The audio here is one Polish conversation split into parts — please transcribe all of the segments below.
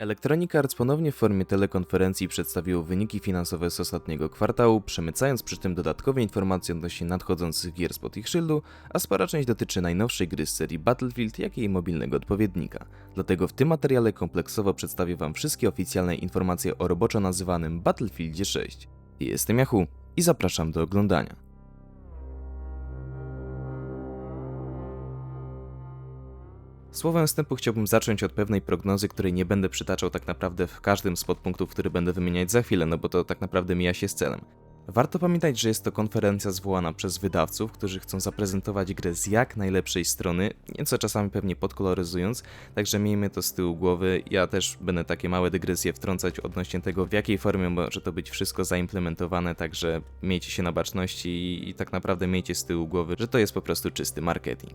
Electronic Arts ponownie w formie telekonferencji przedstawiło wyniki finansowe z ostatniego kwartału, przemycając przy tym dodatkowe informacje odnośnie nadchodzących gier spod ich szyldu, a spora część dotyczy najnowszej gry z serii Battlefield, jak i jej mobilnego odpowiednika. Dlatego w tym materiale kompleksowo przedstawię Wam wszystkie oficjalne informacje o roboczo nazywanym Battlefieldzie 6. Jestem Yahoo i zapraszam do oglądania. Słowem wstępu chciałbym zacząć od pewnej prognozy, której nie będę przytaczał tak naprawdę w każdym z podpunktów, który będę wymieniać za chwilę, no bo to tak naprawdę mija się z celem. Warto pamiętać, że jest to konferencja zwołana przez wydawców, którzy chcą zaprezentować grę z jak najlepszej strony, nieco czasami pewnie podkoloryzując, także miejmy to z tyłu głowy. Ja też będę takie małe dygresje wtrącać odnośnie tego, w jakiej formie może to być wszystko zaimplementowane, także miejcie się na baczności i, i tak naprawdę miejcie z tyłu głowy, że to jest po prostu czysty marketing.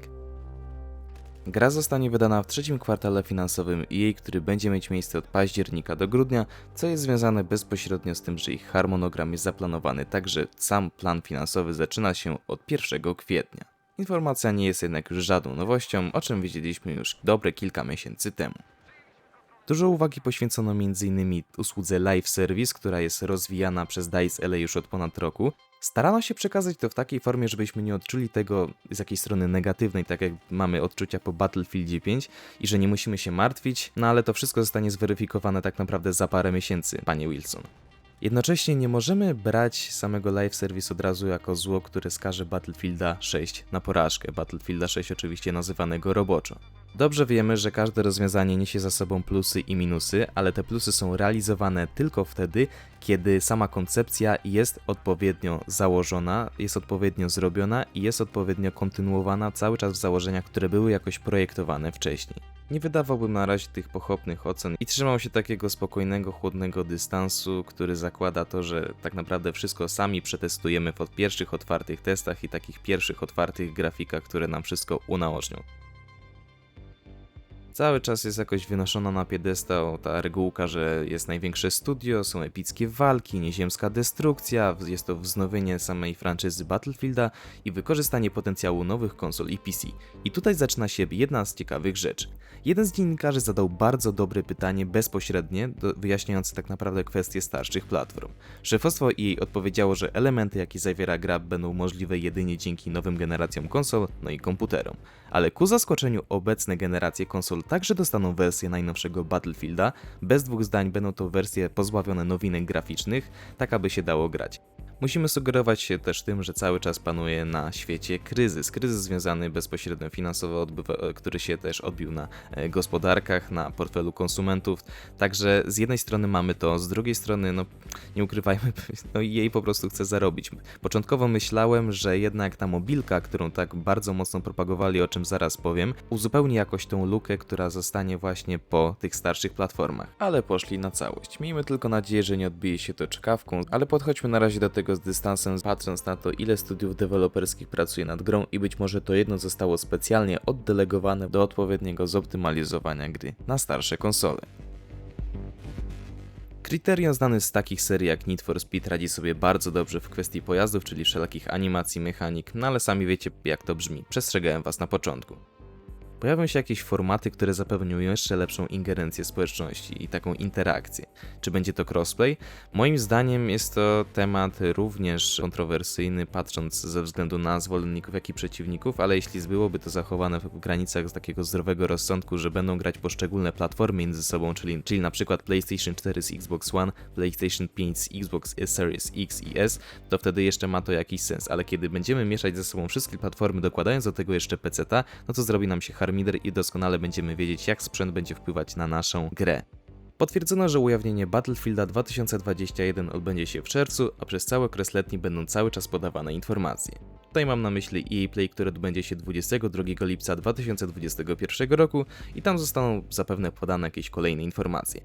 Gra zostanie wydana w trzecim kwartale finansowym EA, który będzie mieć miejsce od października do grudnia, co jest związane bezpośrednio z tym, że ich harmonogram jest zaplanowany tak, że sam plan finansowy zaczyna się od 1 kwietnia. Informacja nie jest jednak już żadną nowością, o czym wiedzieliśmy już dobre kilka miesięcy temu. Dużo uwagi poświęcono m.in. usłudze Live Service, która jest rozwijana przez DICE LA już od ponad roku. Starano się przekazać to w takiej formie, żebyśmy nie odczuli tego z jakiejś strony negatywnej, tak jak mamy odczucia po Battlefield 5 i że nie musimy się martwić, no ale to wszystko zostanie zweryfikowane tak naprawdę za parę miesięcy, panie Wilson. Jednocześnie nie możemy brać samego live service od razu jako zło, które skaże Battlefielda 6 na porażkę. Battlefielda 6 oczywiście nazywanego roboczo. Dobrze wiemy, że każde rozwiązanie niesie za sobą plusy i minusy, ale te plusy są realizowane tylko wtedy, kiedy sama koncepcja jest odpowiednio założona, jest odpowiednio zrobiona i jest odpowiednio kontynuowana cały czas w założeniach, które były jakoś projektowane wcześniej. Nie wydawałbym na razie tych pochopnych ocen i trzymał się takiego spokojnego, chłodnego dystansu, który zakłada to, że tak naprawdę wszystko sami przetestujemy w pierwszych otwartych testach i takich pierwszych otwartych grafikach, które nam wszystko unaocznią. Cały czas jest jakoś wynoszona na piedestał ta regułka, że jest największe studio, są epickie walki, nieziemska destrukcja, jest to wznowienie samej franczyzy Battlefielda i wykorzystanie potencjału nowych konsol i PC. I tutaj zaczyna się jedna z ciekawych rzeczy. Jeden z dziennikarzy zadał bardzo dobre pytanie bezpośrednie, do, wyjaśniające tak naprawdę kwestie starszych platform. Szefostwo jej odpowiedziało, że elementy, jakie zawiera gra, będą możliwe jedynie dzięki nowym generacjom konsol, no i komputerom. Ale ku zaskoczeniu obecne generacje konsol także dostaną wersję najnowszego Battlefielda. Bez dwóch zdań będą to wersje pozbawione nowinek graficznych, tak aby się dało grać. Musimy sugerować się też tym, że cały czas panuje na świecie kryzys. Kryzys związany bezpośrednio finansowo, odbywa, który się też odbił na e, gospodarkach, na portfelu konsumentów. Także z jednej strony mamy to, z drugiej strony, no nie ukrywajmy, no jej po prostu chce zarobić. Początkowo myślałem, że jednak ta mobilka, którą tak bardzo mocno propagowali, o czym zaraz powiem, uzupełni jakoś tą lukę, która zostanie właśnie po tych starszych platformach. Ale poszli na całość. Miejmy tylko nadzieję, że nie odbije się to czkawką, ale podchodźmy na razie do tego z dystansem, patrząc na to, ile studiów deweloperskich pracuje nad grą i być może to jedno zostało specjalnie oddelegowane do odpowiedniego zoptymalizowania gry na starsze konsole. Criterion znany z takich serii jak Need for Speed radzi sobie bardzo dobrze w kwestii pojazdów, czyli wszelakich animacji, mechanik, no ale sami wiecie jak to brzmi, przestrzegałem was na początku pojawią się jakieś formaty, które zapewnią jeszcze lepszą ingerencję społeczności i taką interakcję. Czy będzie to crossplay? Moim zdaniem jest to temat również kontrowersyjny, patrząc ze względu na zwolenników, jak i przeciwników, ale jeśli byłoby to zachowane w granicach takiego zdrowego rozsądku, że będą grać poszczególne platformy między sobą, czyli, czyli na przykład PlayStation 4 z Xbox One, PlayStation 5 z Xbox Series X i S, to wtedy jeszcze ma to jakiś sens, ale kiedy będziemy mieszać ze sobą wszystkie platformy, dokładając do tego jeszcze PC, no to zrobi nam się harmonicznie i doskonale będziemy wiedzieć, jak sprzęt będzie wpływać na naszą grę. Potwierdzono, że ujawnienie Battlefielda 2021 odbędzie się w czerwcu, a przez cały okres letni będą cały czas podawane informacje. Tutaj mam na myśli EA Play, które odbędzie się 22 lipca 2021 roku i tam zostaną zapewne podane jakieś kolejne informacje.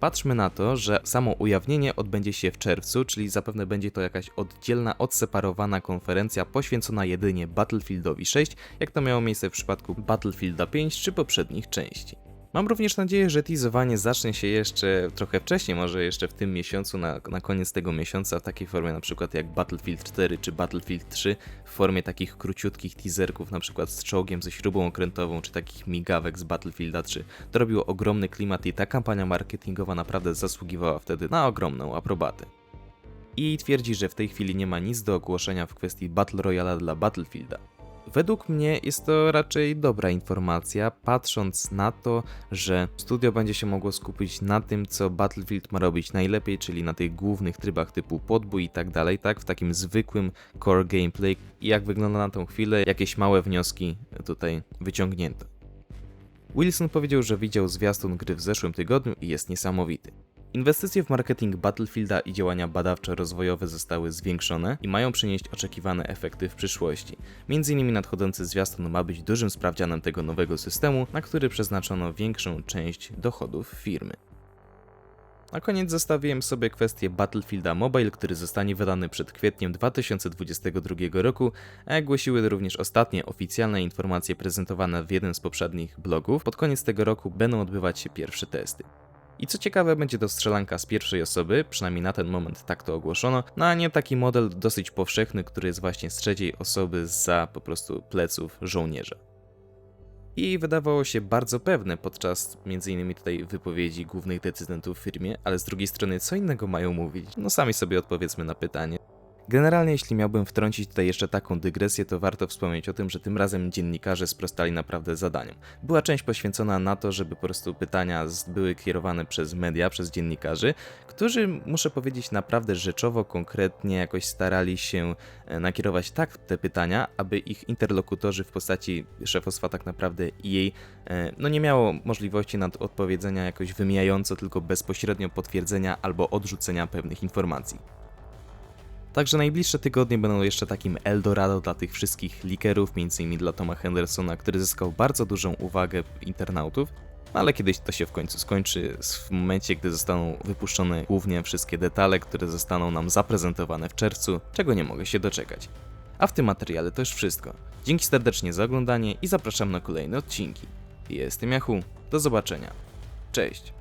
Patrzmy na to, że samo ujawnienie odbędzie się w czerwcu, czyli zapewne będzie to jakaś oddzielna, odseparowana konferencja poświęcona jedynie Battlefieldowi 6, jak to miało miejsce w przypadku Battlefielda 5 czy poprzednich części. Mam również nadzieję, że teasowanie zacznie się jeszcze trochę wcześniej, może jeszcze w tym miesiącu, na, na koniec tego miesiąca, w takiej formie na przykład jak Battlefield 4 czy Battlefield 3, w formie takich króciutkich teaserków, na przykład z czołgiem, ze śrubą okrętową, czy takich migawek z Battlefielda 3. To robiło ogromny klimat i ta kampania marketingowa naprawdę zasługiwała wtedy na ogromną aprobatę. I twierdzi, że w tej chwili nie ma nic do ogłoszenia w kwestii Battle Royale dla Battlefielda. Według mnie jest to raczej dobra informacja, patrząc na to, że studio będzie się mogło skupić na tym, co Battlefield ma robić najlepiej, czyli na tych głównych trybach typu podbój i tak dalej, tak, w takim zwykłym core gameplay. I jak wygląda na tą chwilę, jakieś małe wnioski tutaj wyciągnięto. Wilson powiedział, że widział zwiastun gry w zeszłym tygodniu i jest niesamowity. Inwestycje w marketing Battlefielda i działania badawczo-rozwojowe zostały zwiększone i mają przynieść oczekiwane efekty w przyszłości. Między innymi nadchodzący zwiastun ma być dużym sprawdzianem tego nowego systemu, na który przeznaczono większą część dochodów firmy. Na koniec zostawiłem sobie kwestię Battlefielda Mobile, który zostanie wydany przed kwietniem 2022 roku, a jak głosiły również ostatnie oficjalne informacje prezentowane w jednym z poprzednich blogów, pod koniec tego roku będą odbywać się pierwsze testy. I co ciekawe, będzie to strzelanka z pierwszej osoby, przynajmniej na ten moment tak to ogłoszono, no a nie taki model dosyć powszechny, który jest właśnie z trzeciej osoby za po prostu pleców żołnierza. I wydawało się bardzo pewne podczas m.in. tutaj wypowiedzi głównych decydentów w firmie, ale z drugiej strony co innego mają mówić? No sami sobie odpowiedzmy na pytanie. Generalnie, jeśli miałbym wtrącić tutaj jeszcze taką dygresję, to warto wspomnieć o tym, że tym razem dziennikarze sprostali naprawdę zadaniom. Była część poświęcona na to, żeby po prostu pytania były kierowane przez media, przez dziennikarzy, którzy, muszę powiedzieć, naprawdę rzeczowo, konkretnie jakoś starali się e, nakierować tak te pytania, aby ich interlokutorzy w postaci szefostwa tak naprawdę i jej, e, no nie miało możliwości nad odpowiedzenia jakoś wymijająco, tylko bezpośrednio potwierdzenia albo odrzucenia pewnych informacji. Także najbliższe tygodnie będą jeszcze takim Eldorado dla tych wszystkich likerów, m.in. dla Toma Hendersona, który zyskał bardzo dużą uwagę internautów, no ale kiedyś to się w końcu skończy, w momencie, gdy zostaną wypuszczone głównie wszystkie detale, które zostaną nam zaprezentowane w czerwcu, czego nie mogę się doczekać. A w tym materiale to już wszystko. Dzięki serdecznie za oglądanie i zapraszam na kolejne odcinki. Jestem Yahoo, do zobaczenia. Cześć!